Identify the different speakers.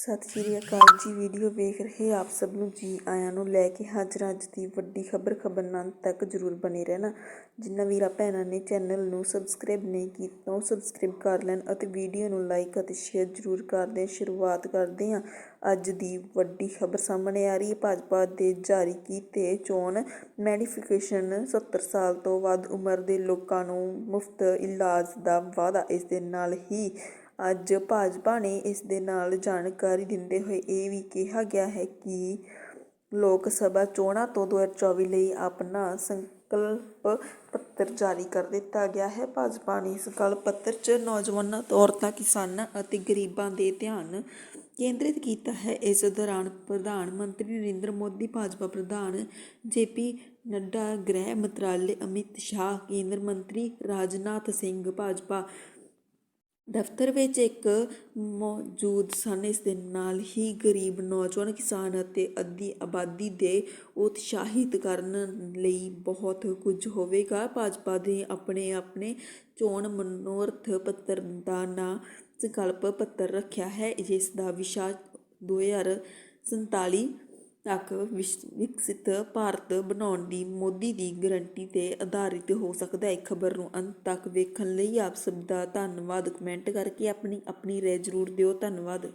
Speaker 1: ਸਤਿ ਸ਼੍ਰੀ ਅਕਾਲ ਜੀ। ਵੀਡੀਓ ਵੇਖ ਰਹੇ ਆਪ ਸਭ ਨੂੰ ਜੀ ਆਇਆਂ ਨੂੰ ਲੈ ਕੇ ਹਾਜ਼ਰ ਹਾਂ। ਅੱਜ ਦੀ ਵੱਡੀ ਖਬਰ ਖਬਰ ਨਾਲ ਤੱਕ ਜਰੂਰ ਬਣੇ ਰਹਿਣਾ। ਜਿੰਨਾ ਵੀਰਾ ਭੈਣਾਂ ਨੇ ਚੈਨਲ ਨੂੰ ਸਬਸਕ੍ਰਾਈਬ ਨਹੀਂ ਕੀਤਾ, ਉਹ ਸਬਸਕ੍ਰਾਈਬ ਕਰ ਲੈਣ ਅਤੇ ਵੀਡੀਓ ਨੂੰ ਲਾਈਕ ਅਤੇ ਸ਼ੇਅਰ ਜਰੂਰ ਕਰਦੇ ਸ਼ੁਰੂਆਤ ਕਰਦੇ ਹਾਂ। ਅੱਜ ਦੀ ਵੱਡੀ ਖਬਰ ਸਾਹਮਣੇ ਆ ਰਹੀ ਹੈ। ਭਾਜਪਾ ਦੇ ਜਾਰੀ ਕੀਤੇ ਚੋਣ ਮੈਡੀਫਿਕੇਸ਼ਨ 70 ਸਾਲ ਤੋਂ ਵੱਧ ਉਮਰ ਦੇ ਲੋਕਾਂ ਨੂੰ ਮੁਫਤ ਇਲਾਜ ਦਾ ਵਾਅਦਾ। ਇਸ ਦੇ ਨਾਲ ਹੀ ਅੱਜ ਭਾਜਪਾ ਨੇ ਇਸ ਦੇ ਨਾਲ ਜਾਣਕਾਰੀ ਦਿੰਦੇ ਹੋਏ ਇਹ ਵੀ ਕਿਹਾ ਗਿਆ ਹੈ ਕਿ ਲੋਕ ਸਭਾ ਚੋਣਾਂ ਤੋਂ 2024 ਲਈ ਆਪਣਾ ਸੰਕਲਪ ਪੱਤਰ ਜਾਰੀ ਕਰ ਦਿੱਤਾ ਗਿਆ ਹੈ। ਭਾਜਪਾ ਨੇ ਸੰਕਲਪ ਪੱਤਰ 'ਚ ਨੌਜਵਾਨਾਂ, ਔਰਤਾਂ, ਕਿਸਾਨਾਂ ਅਤੇ ਗਰੀਬਾਂ ਦੇ ਧਿਆਨ ਕੇਂਦਰਿਤ ਕੀਤਾ ਹੈ। ਇਸ ਦੌਰਾਨ ਪ੍ਰਧਾਨ ਮੰਤਰੀ ਨਰਿੰਦਰ ਮੋਦੀ, ਭਾਜਪਾ ਪ੍ਰਧਾਨ ਜੇਪੀ ਨੱਡਾ, ਗ੍ਰਹਿ ਮੰਤਰਾਲੇ ਅਮਿਤ ਸ਼ਾਹ, ਕੇਂਦਰ ਮੰਤਰੀ ਰਾਜਨਾਥ ਸਿੰਘ, ਭਾਜਪਾ ਦਫ਼ਤਰ ਵਿੱਚ ਇੱਕ ਮੌਜੂਦ ਸਨ। ਇਸ ਦੇ ਨਾਲ ਹੀ ਗਰੀਬ ਨੌਜਵਾਨ ਕਿਸਾਨ ਅਤੇ ਅੱਧੀ ਆਬਾਦੀ ਦੇ ਉਤਸ਼ਾਹਿਤ ਕਰਨ ਲਈ ਬਹੁਤ ਕੁਝ ਹੋਵੇਗਾ। ਭਾਜਪਾ ਦੇ ਆਪਣੇ ਆਪਣੇ ਚੋਣ ਮਨੋਰਥ ਪੱਤਰ ਦਾ ਨਾਂ ਸੰਕਲਪ ਪੱਤਰ ਰੱਖਿਆ ਹੈ। ਜਿਸ ਦਾ ਵਿਸ਼ਾ 2047 ਤੱਕ ਵਿਸ਼ ਵਿਕਸਿਤ ਭਾਰਤ ਬਣਾਉਣ ਦੀ ਮੋਦੀ ਦੀ ਗਰੰਟੀ ਤੇ ਆਧਾਰਿਤ ਹੋ ਸਕਦਾ ਹੈ। ਖਬਰ ਨੂੰ ਅੰਤ ਤੱਕ ਵੇਖਣ ਲਈ ਆਪ ਸਭ ਦਾ ਧੰਨਵਾਦ। ਕਮੈਂਟ ਕਰਕੇ ਆਪਣੀ ਆਪਣੀ ਰਾਏ ਜ਼ਰੂਰ ਦਿਓ। ਧੰਨਵਾਦ।